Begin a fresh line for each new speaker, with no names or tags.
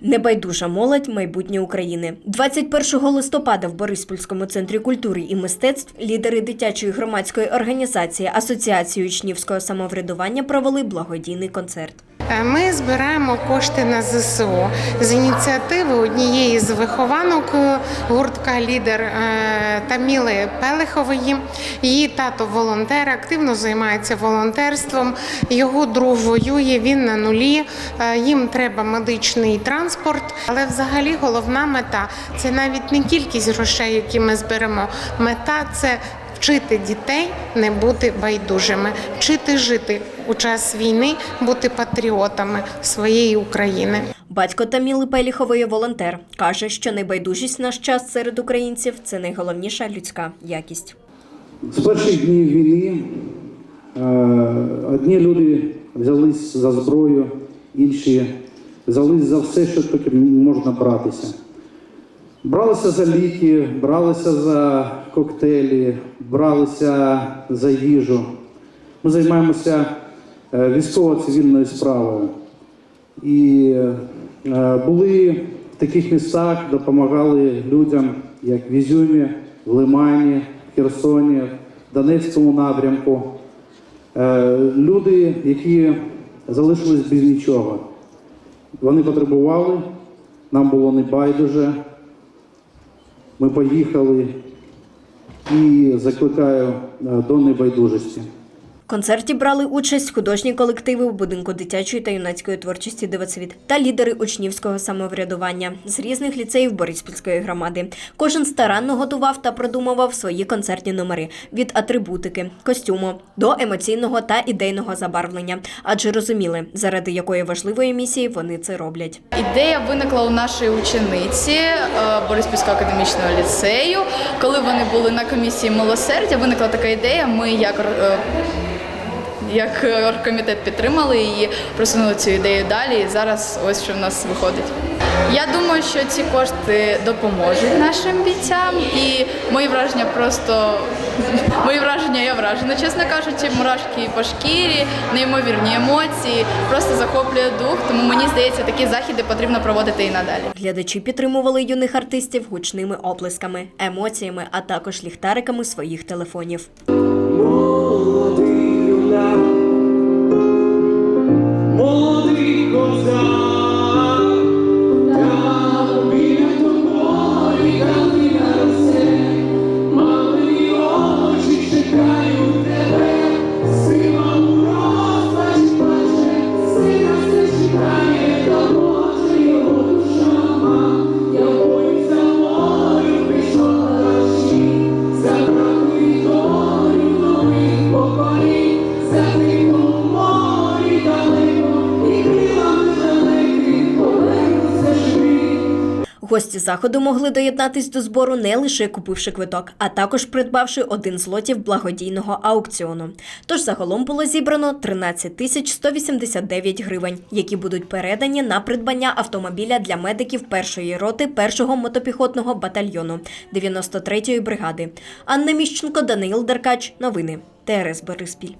Небайдужа молодь майбутнє України. 21 листопада в Бориспільському центрі культури і мистецтв лідери дитячої громадської організації Асоціації учнівського самоврядування провели благодійний концерт.
Е, Ми збираємо кошти на ЗСУ з ініціативи однієї з вихованок е, гуртка лідер е, Таміли Пелехової. Її тато волонтер, активно займається волонтерством. Його друг воює, він на нулі. Їм треба медичний транспорт. Але взагалі головна мета це навіть не кількість грошей, які ми зберемо. Мета це Вчити дітей не бути байдужими, вчити жити у час війни, бути патріотами своєї України.
Батько Таміли Пеліхової волонтер каже, що небайдужість наш час серед українців це найголовніша людська якість.
З перших днів війни е, одні люди взялись за зброю, інші взялись за все, що тільки можна братися. Бралися за ліки, бралися за коктейлі, бралися за їжу. Ми займаємося е, військово-цивільною справою. І е, були в таких містах, допомагали людям, як в Ізюмі, в Лимані, в Херсоні, в Донецькому напрямку. Е, Люди, які залишились без нічого. Вони потребували, нам було не байдуже. Ми поїхали і закликаю е, до небайдужості.
Концерті брали участь художні колективи в будинку дитячої та юнацької творчості Дивоцвіт та лідери учнівського самоврядування з різних ліцеїв Бориспільської громади. Кожен старанно готував та продумував свої концертні номери від атрибутики, костюму до емоційного та ідейного забарвлення, адже розуміли, заради якої важливої місії вони це роблять.
Ідея виникла у нашої учениці е, Бориспільського академічного ліцею. Коли вони були на комісії милосердя, виникла така ідея. Ми як е, як оргкомітет підтримали її, просунули цю ідею далі. І зараз ось що в нас виходить. Я думаю, що ці кошти допоможуть нашим бійцям, і мої враження просто мої враження, я вражена, чесно кажучи, мурашки по шкірі, неймовірні емоції, просто захоплює дух. Тому мені здається, такі заходи потрібно проводити і надалі.
Глядачі підтримували юних артистів гучними оплесками, емоціями, а також ліхтариками своїх телефонів.
Молодий юнак, молодий козак,
Гості заходу могли доєднатись до збору не лише купивши квиток, а також придбавши один з лотів благодійного аукціону. Тож загалом було зібрано 13 тисяч 189 гривень, які будуть передані на придбання автомобіля для медиків першої роти першого мотопіхотного батальйону 93-ї бригади. Анна Міщенко, Даниїл Деркач. Новини. ТРС Бориспіль.